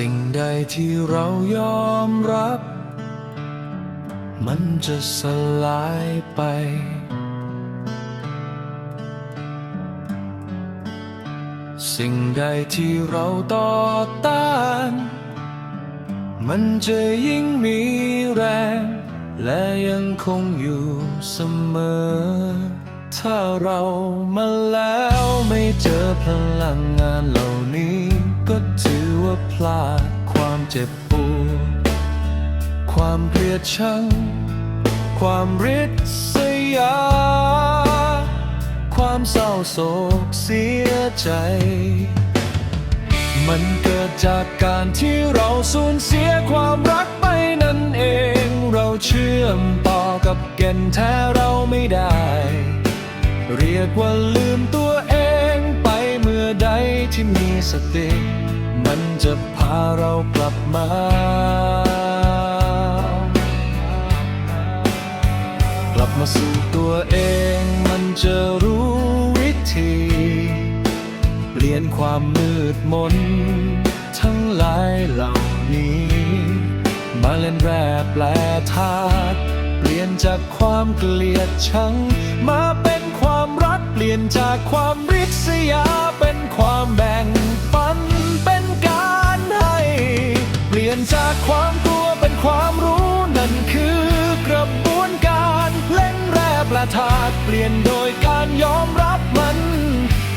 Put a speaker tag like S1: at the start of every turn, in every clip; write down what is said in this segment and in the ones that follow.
S1: สิ่งใดที่เรายอมรับ มันจะสลายไป สิ่งใดที่เราต่อต้าน มันจะยิ่งมีแรง และยังคงอยู่เสมอ ถ้าเรามาแล้วไม่เจอพลังงานเหล่านี้ก็ถือ ว่าพลาดความเจ็บปวดความเกลียดชัง ความริษยา ความเศร้าโศกเสียใจ มันเกิดจากการที่เราสูญเสียความรักไปนั่นเอง เราเชื่อมต่อกับแก่นแท้เราไม่ได้ เรียกว่าลืมตัวเองไปเมื่อใดที่มีสติ มันจะพาเรากลับมา กลับมาสู่ตัวเองมันจะรู้วิธี เปลี่ยนความมืดมน ทั้งหลายเหล่านี้ มาเล่นแร่แปลธาตุเปลี่ยนจากความเกลียดชัง มาเป็นความรักเปลี่ยนจากความริษยาเป็นความแบ่งปัน เป็นการให้ เปลี่ยนจากความกลัวเป็นความรู้นั่นคือกระบวนการเล่นแร่แปลธาตุเปลี่ยนโดยการยอมรับมัน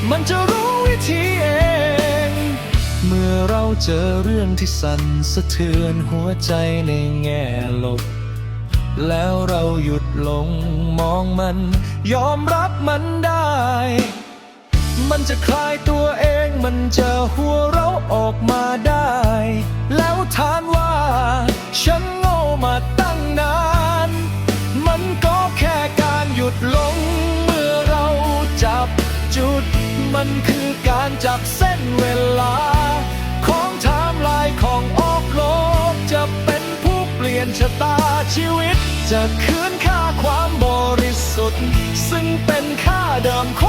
S1: มันจะรู้วิธีเอง เมื่อเราเจอเรื่องที่สั่นสะเทือนหัวใจในแง่ลบแล้วเราหยุดลงมองมัน ยอมรับมันได้ มันจะคลายตัวเอง มันจะหัวเราะออกมาได้ แล้วทานว่า ฉันโง่มาตั้งนาน มันก็แค่การหยุดลง เมื่อเราจับจุด มันคือการจับเส้นเวลา ของไทม์ไลน์ของออกโลก จะเป็นผู้เปลี่ยนชะตาชีวิต จะคืนค่าความบริสุทธิ์ ซึ่งเป็นค่าเดิมของ